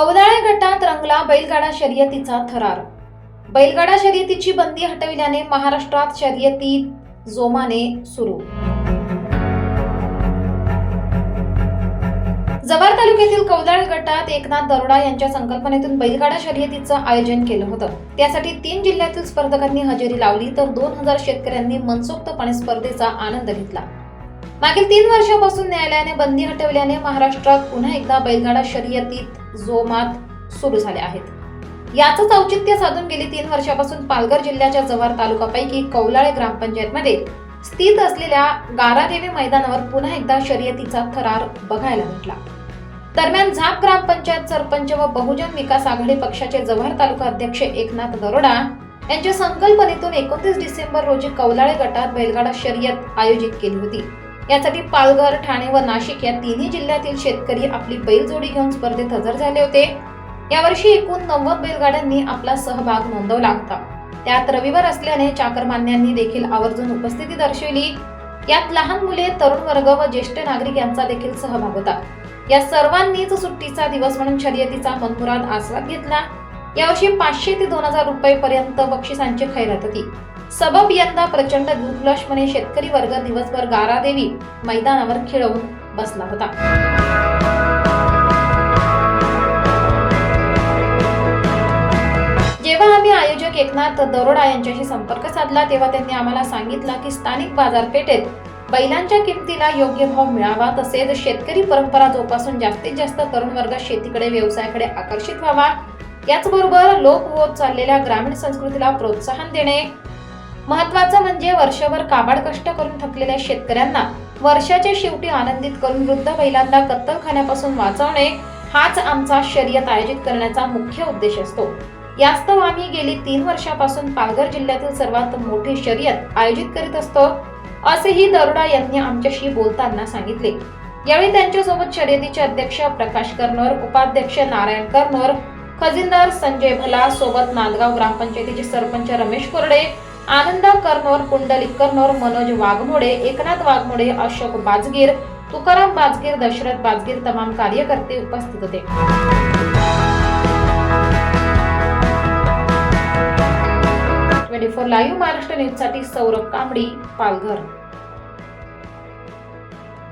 कवदाळे गटात रंगला बैलगाडा शर्यतीचा थरार. बैलगाडा शर्यतीची बंदी हटविल्याने महाराष्ट्रात शर्यती जोमाने सुरू. जव्हार तालुक्यातील कवदाळ गटात एकनाथ दरोडा यांच्या संकल्पनेतून बैलगाडा शर्यतीचं आयोजन केलं होतं. त्यासाठी तीन जिल्ह्यातील स्पर्धकांनी हजेरी लावली तर दोन हजार शेतकऱ्यांनी मनसोक्तपणे स्पर्धेचा आनंद घेतला. मागील तीन वर्षापासून न्यायालयाने बंदी हटवल्याने महाराष्ट्रात पुन्हा एकदा बैलगाडा शर्यतीत जोमात सुरू झाले आहेत. याचंच औचित्य साधून गेली तीन वर्षापासून पालघर जिल्ह्याच्या जव्हार तालुकापैकी कौलाळे ग्रामपंचायतमध्ये स्थित असलेल्या गारादेवी मैदानावर पुन्हा एकदा शर्यतीचा थरार बघायला भेटला. दरम्यान झाप ग्रामपंचायत सरपंच व बहुजन विकास आघाडी पक्षाचे जव्हार तालुका अध्यक्ष एकनाथ दरोडा यांच्या संकल्पनेतून एकोणतीस डिसेंबर रोजी कौलाळे गटात बैलगाडा शर्यत आयोजित केली होती. यासाठी पालघर ठाणे व नाशिक या तिन्ही जिल्ह्यातील शेतकरी आपली बैलजोडी घेऊन स्पर्धेत हजर झाले होते. यावर्षी एकूण नव्वद बैलगाड्यांनी आपला सहभाग नोंदवला होता. त्यात रविवार असल्याने चाकरमान्यांनी देखील आवर्जून उपस्थिती दर्शवली. यात लहान मुले तरुण वर्ग व ज्येष्ठ नागरिक यांचा देखील सहभाग होता. या सर्वांनीच सुट्टीचा दिवस म्हणून शर्यतीचा मनमुराद आस्वाद घेतला. यावर्षी पाचशे ते दोन हजार रुपये पर्यंत बक्षिसांची खैरात होती. सबब यंदा प्रचंड दुर्लक्षपणे शेतकरी वर्ग दिवसभर गारादेवी मैदानावर खिळवून बसला होता. जेव्हा आम्ही आयोजक एकनाथ दरोडा यांच्याशी संपर्क साधला तेव्हा त्यांनी आम्हाला सांगितलं की स्थानिक बाजारपेठेत बैलांच्या किमतीला योग्य भाव मिळावा तसेच शेतकरी परंपरा जोपासून जास्तीत जास्त तरुण वर्ग शेतीकडे व्यवसायाकडे आकर्षित व्हावा याचबरोबर लोप होत चाललेल्या ग्रामीण संस्कृतीला प्रोत्साहन देणे. महत्वाचं म्हणजे वर्षभर काबाड कष्ट करून थकलेल्या शेतकऱ्यांना वर्षाच्या शेवटी आनंदित करून वृद्ध बैलांना कत्तलखान्यापासून वाचवणे हाच आमचा शर्यत आयोजित करण्याचा मुख्य उद्देश असतो. यास्तव आम्ही गेली तीन वर्षापासून पालघर जिल्ह्यातील सर्वात मोठी शर्यत आयोजित करीत असतो असेही दरोडा यांनी आमच्याशी बोलताना सांगितले. यावेळी त्यांच्यासोबत शर्यतीचे अध्यक्ष प्रकाश करनोर उपाध्यक्ष नारायण करनोर खजिनदार संजय भला सोबत नांदगाव ग्रामपंचायतीचे सरपंच रमेश कोरडे आनंदा करनोर पुंडलिक करनोर मनोज वाघमोडे एकनाथ वाघमोडे अशोक बाजगीर तुकाराम बाजगीर दशरथ बाजगीर तमाम कार्यकर्ते उपस्थित होते. ट्वेंटी फोर लाईव्ह महाराष्ट्र न्यूजसाठी सौरभ कांबडी पालघर.